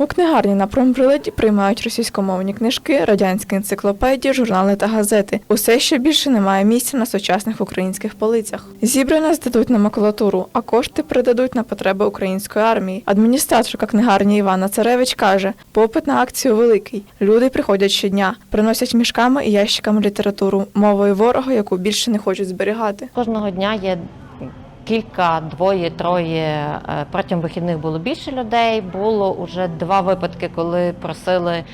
У книгарні на промприладі приймають російськомовні книжки, радянські енциклопедії, журнали та газети. Усе ще більше немає місця на сучасних українських полицях. Зібране здадуть на макулатуру, а кошти передадуть на потреби української армії. Адміністраторка книгарні Івана Царевич каже: попит на акцію великий. Люди приходять щодня, приносять мішками і ящиками літературу, мовою ворога, яку більше не хочуть зберігати. Кожного дня є кілька, двоє, троє. Е, Протягом вихідних було більше людей. Було вже два випадки, коли просили е,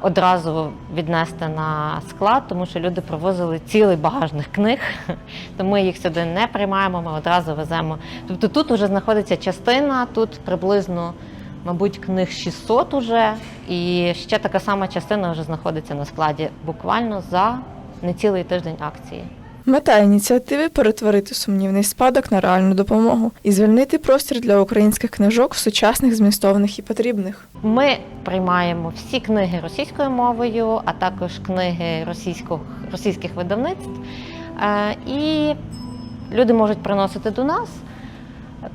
одразу віднести на склад, тому що люди привозили цілий багажних книг. То ми їх сюди не приймаємо, ми одразу веземо. Тобто тут вже знаходиться частина, тут приблизно. Мабуть, книг 600 уже, і ще така сама частина вже знаходиться на складі буквально за не цілий тиждень акції. Мета ініціативи перетворити сумнівний спадок на реальну допомогу і звільнити простір для українських книжок сучасних, змістовних і потрібних. Ми приймаємо всі книги російською мовою, а також книги російського, російських видавництв. Е, І люди можуть приносити до нас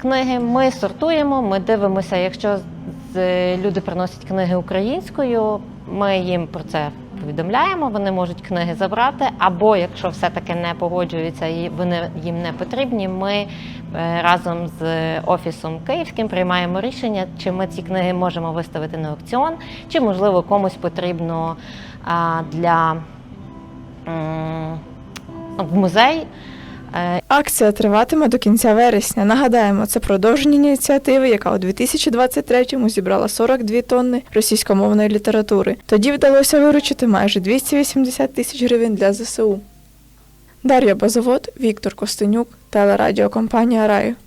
книги. Ми сортуємо, ми дивимося, якщо люди приносять книги українською, ми їм про це повідомляємо. Вони можуть книги забрати, або якщо все-таки не погоджуються і вони їм не потрібні, ми е, разом з офісом київським приймаємо рішення, чи ми ці книги можемо виставити на аукціон, чи можливо комусь потрібно для в музей. Е, Акція триватиме до кінця вересня. Нагадаємо, це продовження ініціативи, яка у 2023-му зібрала 42 тонни російськомовної літератури. Тоді вдалося виручити майже 280 тисяч гривень для ЗСУ. Дар'я Базовод, Віктор Костенюк, телерадіокомпанія Раю.